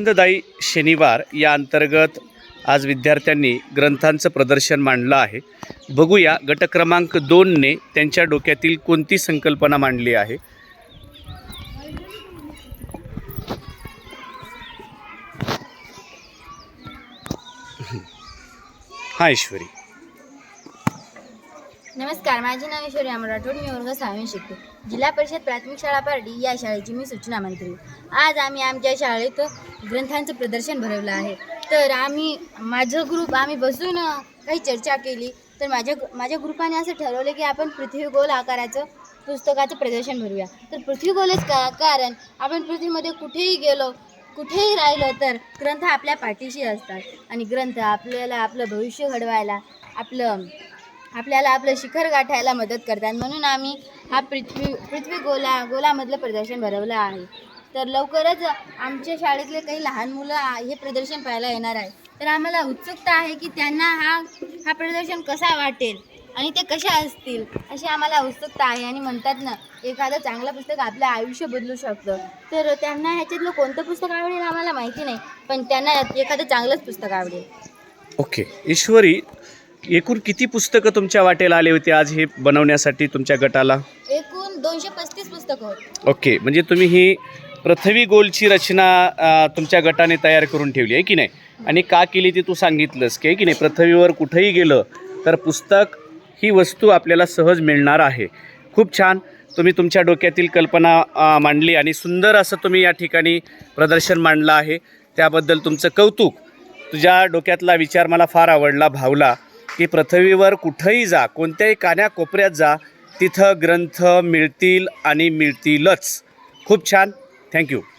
आनंददायी शनिवार या अंतर्गत आज विद्यार्थ्यांनी ग्रंथांचं प्रदर्शन मांडलं आहे. बघूया गट क्रमांक दोनने त्यांच्या डोक्यातील कोणती संकल्पना मांडली आहे. हा ईश्वरी. नमस्कार माझे नाव ऐश्वर्या राठोड मी वर्ग सहावी शिकते. जिल्हा परिषद प्राथमिक शाळा पारडी या शाळेची मी सूचना मंत्री आज आम्ही आमच्या शाळेत ग्रंथांचं प्रदर्शन भरवलं आहे. तर आम्ही माझं ग्रुप आम्ही बसून काही चर्चा केली. तर माझ्या माझ्या ग्रुपाने असं ठरवलं की आपण पृथ्वी गोल आकाराचं पुस्तकाचं प्रदर्शन भरूया. तर पृथ्वी गोलच का कारण आपण पृथ्वीमध्ये कुठेही गेलो कुठेही राहिलो तर ग्रंथ आपल्या पाठीशी असतात. आणि ग्रंथ आपल्याला आपलं भविष्य घडवायला आपलं आपल्याला आपलं शिखर गाठायला मदत करतात. म्हणून आम्ही हा पृथ्वी पृथ्वी गोला गोलामधलं प्रदर्शन भरवलं आहे. तर लवकरच आमच्या शाळेतले काही लहान मुलं हे प्रदर्शन पाहायला येणार आहे. तर आम्हाला उत्सुकता आहे की त्यांना हा हा प्रदर्शन कसा वाटेल आणि ते कशा असतील अशी आम्हाला उत्सुकता आहे. आणि म्हणतात ना एखादं चांगलं पुस्तक आपलं आयुष्य बदलू शकतं. तर त्यांना ह्याच्यातलं कोणतं पुस्तक आवडेल आम्हाला माहिती नाही पण त्यांना एखादं चांगलंच पुस्तक आवडेल. ओके. ईश्वरी एकूण किती पुस्तकं तुमच्या वाटेला आले होते आज हे बनवण्यासाठी तुमच्या गटाला? एकूण दोनशे पस्तीस पुस्तकं होती. ओके म्हणजे तुम्ही ही पृथ्वी गोलची रचना अ, तुमच्या गटाने तयार करून ठेवली आहे की नाही? आणि का केली ती तू सांगितलंस की आहे की नाही? पृथ्वीवर कुठंही गेलं तर पुस्तक ही वस्तू आपल्याला सहज मिळणार आहे. खूप छान तुम्ही तुमच्या डोक्यातील कल्पना अ, मांडली आणि सुंदर असं तुम्ही या ठिकाणी प्रदर्शन मांडलं आहे. त्याबद्दल तुमचं कौतुक तुझ्या डोक्यातला विचार मला फार आवडला भावला. की पृथ्वीवर कुठंही जा कोणत्याही कान्याकोपऱ्यात जा तिथं ग्रंथ मिळतील आणि मिळतीलच. खूप छान. थँक्यू